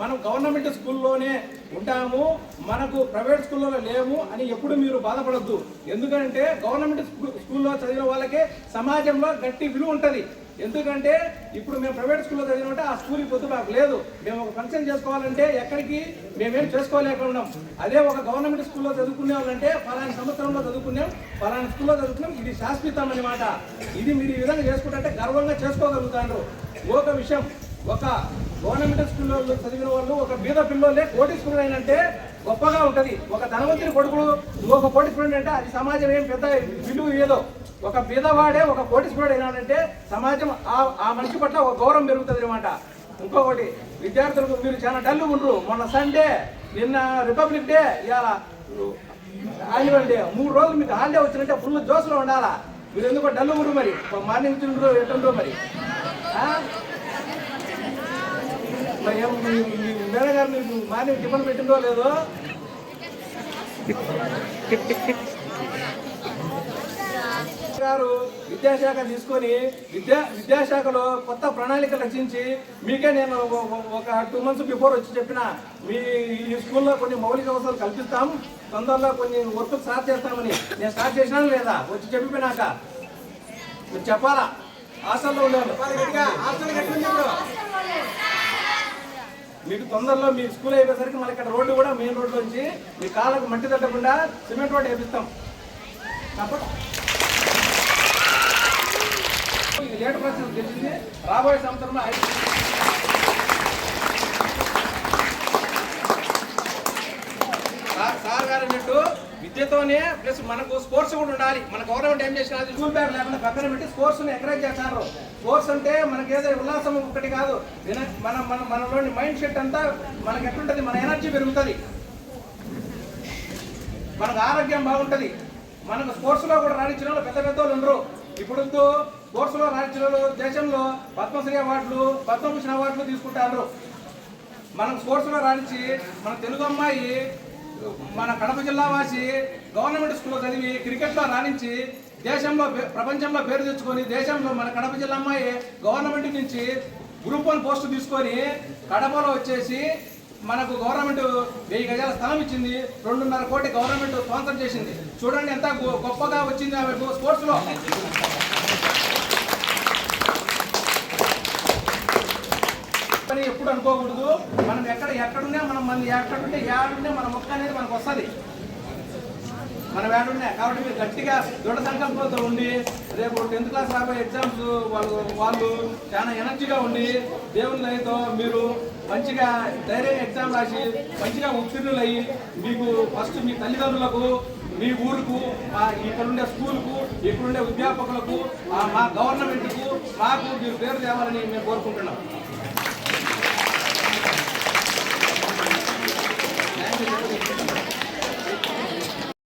మనం గవర్నమెంట్ స్కూల్లోనే ఉంటాము మనకు ప్రైవేట్ స్కూల్లో లేము అని ఎప్పుడు మీరు బాధపడద్దు. ఎందుకంటే గవర్నమెంట్ స్కూల్లో చదివిన వాళ్ళకే సమాజంలో గట్టి విలువ ఉంటుంది. ఎందుకంటే ఇప్పుడు మేము ప్రైవేట్ స్కూల్లో చదివినట్టే ఆ స్కూల్కి పొద్దు మాకు లేదు. మేము ఒక ఫంక్షన్ చేసుకోవాలంటే ఎక్కడికి మేమేం చేసుకోలేకున్నాం అదే ఒక గవర్నమెంట్ స్కూల్లో చదువుకునే వాళ్ళంటే ఫలాని సంవత్సరంలో చదువుకున్నాం ఫలాని స్కూల్లో చదువుకున్నాం ఇది శాశ్వతం అన్నమాట. ఇది మీరు ఈ విధంగా చేసుకుంటే గర్వంగా చేసుకోగలుగుతారు ఒక విషయం ఒక గవర్నమెంట్ స్కూల్లో చదివిన వాళ్ళు ఒక బీద పిల్లోలే కోటీశ్వరుడు అయినంటే గొప్పగా ఉంటుంది. ఒక ధనవంతుని కొడుకుడు ఒక కోటీశ్వరుడు అంటే అది సమాజం ఏం పెద్ద విలువ ఏదో ఒక బీదవాడే ఒక కోటీశ్వరుడు అయినాడంటే సమాజం ఆ ఆ మనిషి పట్ల ఒక గౌరవం పెరుగుతుంది అనమాట ఇంకొకటి విద్యార్థులకు మీరు చాలా డల్లు ఉండరు మొన్న సండే నిన్న రిపబ్లిక్ డే ఇవాళ యాన్యువల్ డే. మూడు రోజులు మీకు హాలిడే వచ్చినట్టే ఫుల్ జోస్లో ఉండాలా? మీరు ఎందుకో డల్లు ఉండరు మరి. మార్నింగ్ తిండ్రు ఎట్టుండ్రు మరి. ఆ? మీ గారు మీకు మార్నింగ్ టిఫిన్ పెట్టిందో లేదో? గారు విద్యాశాఖ తీసుకొని విద్యా విద్యాశాఖలో కొత్త ప్రణాళిక రచించి మీకే నేను ఒక- టూ మంత్స్ బిఫోర్ వచ్చి చెప్పిన మీ ఈ స్కూల్లో కొన్ని మౌలిక అవసరాలు కల్పిస్తాం తొందరలో కొన్ని వర్క్ స్టార్ట్ చేస్తామని నేను స్టార్ట్ చేసినా లేదా? వచ్చి చెప్పిపోయినాక. మీరు చెప్పాలా? హాస్టల్లో ఉండేవాళ్ళు చెప్పాలి గట్టిగా హాస్టల్ ఎట్లుంది ఇప్పుడు మీకు తొందరలో మీ స్కూల్ అయిపోయేసరికి మనకి ఇక్కడ రోడ్డు కూడా మెయిన్ రోడ్ నుంచి మీ కాళ్ళకు మట్టి తట్టకుండా సిమెంట్ రోడ్ వేపిస్తాం. తప్పదు ఇది లేటర్ పరిస్థితి తెలిసింది. రాబోయే సంవత్సరంలో సార్ గారు అన్నట్టు విద్యతోనే ప్లస్ మనకు స్పోర్ట్స్ కూడా ఉండాలి. మన గవర్నమెంట్ ఏం చేసిన స్కూల్ బ్యాగ్ లేకుండా పక్కన పెట్టి స్పోర్ట్స్ ఎంకరేజ్ చేస్తారు స్పోర్ట్స్ అంటే మనకి ఏదో ఉల్లాసం ఒకటి కాదు. మన మన మనలోని మైండ్ సెట్ అంతా మనకి ఎట్లుంటుంది? మన ఎనర్జీ పెరుగుతుంది. మనకు ఆరోగ్యం బాగుంటుంది. మనకు స్పోర్ట్స్లో కూడా రాణించిన వాళ్ళు పెద్ద పెద్ద వాళ్ళు ఉండరు. ఇప్పుడు స్పోర్ట్స్లో రాణించిన వాళ్ళు దేశంలో పద్మశ్రీ అవార్డులు పద్మభూషణ్ అవార్డులు తీసుకుంటారు మనం స్పోర్ట్స్లో రాణించి మన తెలుగు అమ్మాయి మన కడప జిల్లా వాసి గవర్నమెంట్ స్కూల్లో చదివి క్రికెట్లో రాణించి దేశంలో ప్రపంచంలో పేరు తెచ్చుకొని దేశంలో మన కడప జిల్లా అమ్మాయి గవర్నమెంట్ నుంచి గ్రూప్ వన్ పోస్టు తీసుకొని కడపలో వచ్చేసి మనకు గవర్నమెంట్ వెయ్యి గజాల స్థలం ఇచ్చింది. రెండున్నర కోటి గవర్నమెంట్ స్పాన్సర్ చేసింది. చూడండి ఎంత గొ- గొప్పగా వచ్చింది ఆమె స్పోర్ట్స్లో. అని ఎప్పుడు అనుకోకూడదు. మనం ఎక్కడ ఎక్కడున్నా మనం మన ఎక్కడుంటే ఏడుంటే మన మొక్క అనేది మనకు వస్తుంది. మనం ఏడున్నా కాబట్టి మీరు గట్టిగా దృఢ సంకల్పంతో ఉండి రేపు టెన్త్ క్లాస్ రాబోయే ఎగ్జామ్స్ వాళ్ళు వాళ్ళు చాలా ఎనర్జీగా ఉండి దేవుని దయతో మీరు మంచిగా ధైర్యం ఎగ్జామ్ రాసి మంచిగా ఉత్తీర్ణులయ్యి మీకు ఫస్ట్ మీ తల్లిదండ్రులకు మీ ఊరుకు మా ఇక్కడుండే స్కూల్కు ఇక్కడుండే అధ్యాపకులకు మా గవర్నమెంట్కు మాకు మీరు పేరు తేవాలని మేము కోరుకుంటున్నాం.